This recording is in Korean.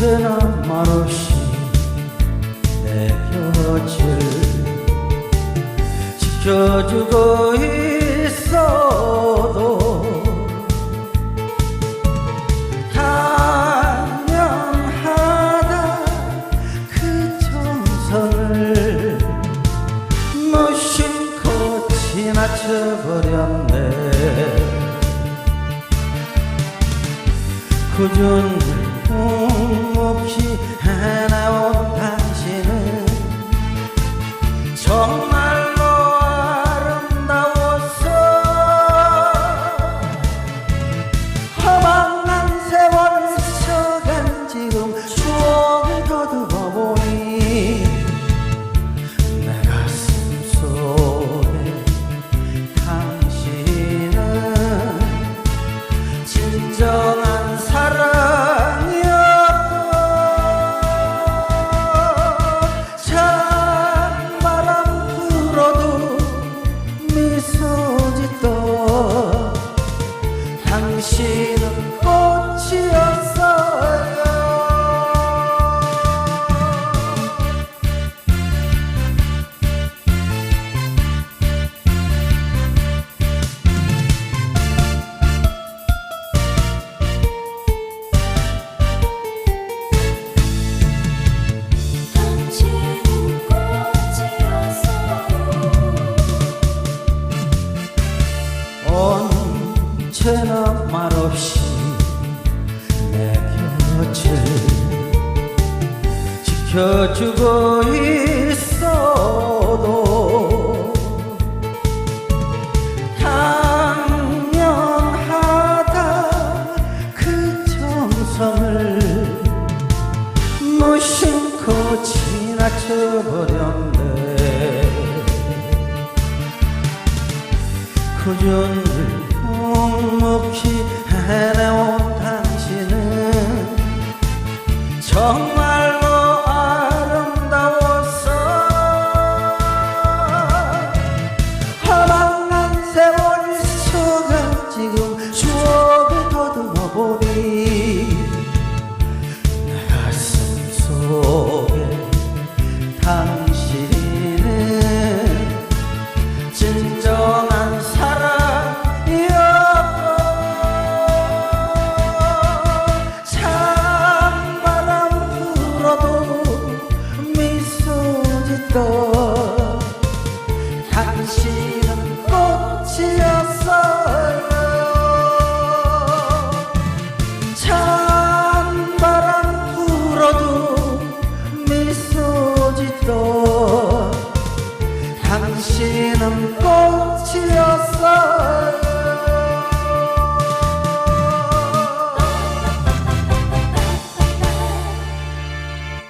언제나 말없이 내 곁을 지켜주고 있어도 당연하다 그 정성을 무심코 지나쳐버렸네. 꾸준 언제나 말없이 내 곁을 지켜주고 있어도 당연하다. 그 정성을 무심코 지나쳐버렸네. 꾸준히 묵묵히 해내온 당신은 정말 짓던 당신은 꽃이었어요. 찬바람 불어도 미소 짓던 당신은 꽃이었어요